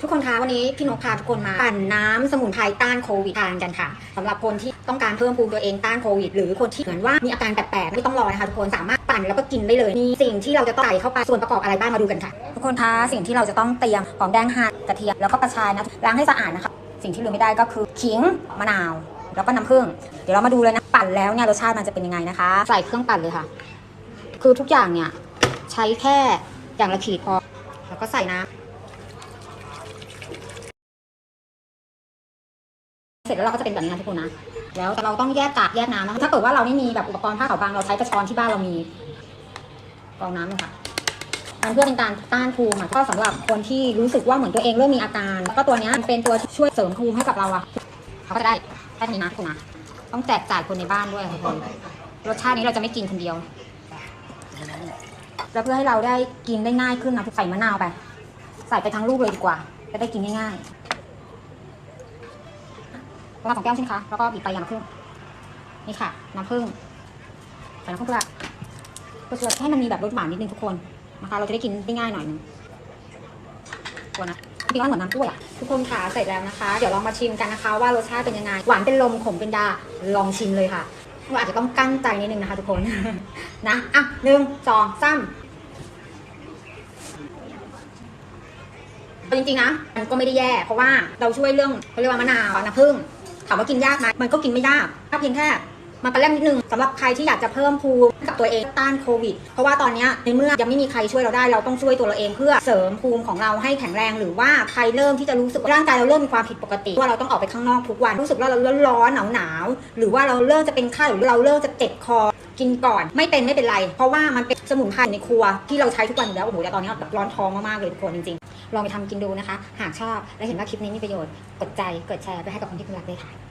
ทุกคนคะวันนี้พี่นกพาทุกคนมาปั่นน้ำสมุนไพรต้านโควิดทานกันค่ะสำหรับคนที่ต้องการเพิ่มภูมิตัวเองต้านโควิด หรือคนที่เหมือนว่ามีอาการแปลกๆไม่ต้องรอนะคะทุกคนสามารถปั่นแล้วก็กินได้เลยมีสิ่งที่เราจะต้องใส่เข้าไปส่วนประกอบอะไรบ้างมาดูกันค่ะ ทุกคนคะสิ่งที่เราจะต้องเตรียมหอมแดงหั่นกระเทียมแล้วก็กระชายนะล้างให้สะอาดนะคะ สิ่งที่ลืมไม่ได้ก็คือขิงมะนาว แล้วก็น้ำผึ้งเดี๋ยวเรามาดูเลยนะปั่นแล้วเนี่ยรสชาติมันจะเป็นยังไงนะคะ ใส่เครื่องปั่นเลยค่ะ คือทุกอย่างเนี่ยใช้แค่อย่างละขีดพอ แล้วก็ใส่น้ำ เสร็จแล้วเราก็จะเป็นแบบนี้นะทุกคนนะ แล้วเราต้องแยกกากแยกน้ำนะคะถ้าเกิดว่าเราไม่มีแบบอุปกรณ์ผ้าขาวบางเราใช้กระชอนที่บ้านเรามีกรองน้ำเลยค่ะมันเพื่อเป็นการต้านภูมิก็สำหรับคนที่รู้สึกว่าเหมือนตัวเองเริ่มมีอาการแล้วก็ตัวนี้เป็นตัวช่วยเสริมภูมิให้กับเราอะเขาก็จะได้แค่นี้นะทุกคนนะต้องแจกจ่ายคนในบ้านด้วยทุกคนรสชาตินี้เราจะไม่กินคนเดียว แล้วเพื่อให้เราได้กินได้ง่ายขึ้นนะใส่มะนาวไป ใส่ไปทั้งลูกเลยดีกว่า จะได้กินง่ายๆ ประมาณสองแก้วใช่ไหมคะแล้วก็บีบไปอย่างละครึ่งนี่ค่ะน้ำผึ้งใส่น้ำผึ้งเพื่อเพื่อให้มันมีแบบรสหวานนิดนึงทุกคนนะคะเราจะได้กินได้ง่ายหน่อยนึงตัวนะจริงๆว่าเหมือนน้ำกล้วยอะทุกคนค่ะเสร็จแล้วนะคะ เดี๋ยวลองมาชิมกันนะคะ ว่ารสชาติเป็นยังไงหวานเป็นลมขมเป็นดาลองชิมเลยค่ะเราอาจจะต้องกั้นใจนิดนึงนะคะ ทุกคนนะอะหนึ่งสองสามจริงๆนะมันก็ไม่ได้แย่ เพราะว่าเราช่วยเรื่องเขาเรียกว่ามะนาวน้ำผึ้ง ถามว่ากินยากไหมมันก็กินไม่ยากถ้าเพียงแค่มากระแลมนิดนึงสำหรับใครที่อยากจะเพิ่มภูมิกับตัวเองต้านโควิด เพราะว่าตอนนี้ในเมื่อยังไม่มีใครช่วยเราได้เราต้องช่วยตัวเราเองเพื่อเสริมภูมิของเราให้แข็งแรงหรือว่าใครเริ่มที่จะรู้สึกว่าร่างกายเราเริ่มมีความผิดปกติว่าเราต้องออกไปข้างนอกทุกวันรู้สึกว่าเราร้อนหนาวหนาวหรือว่าเราเริ่มจะเป็นไข้หรือเราเริ่มจะเจ็บคอ กินก่อนไม่เป็นไม่เป็นไร เพราะว่ามันเป็นสมุนไพรในครัวที่เราใช้ทุกวันอยู่แล้วโอ้โหแต่ตอนนี้แบบร้อนท้องมากๆเลยทุกคนจริงๆลองไปทำกินดูนะคะ หากชอบและเห็นว่าคลิปนี้มีประโยชน์กดใจกดแชร์ไปให้กับคนที่คุณรักด้วยค่ะ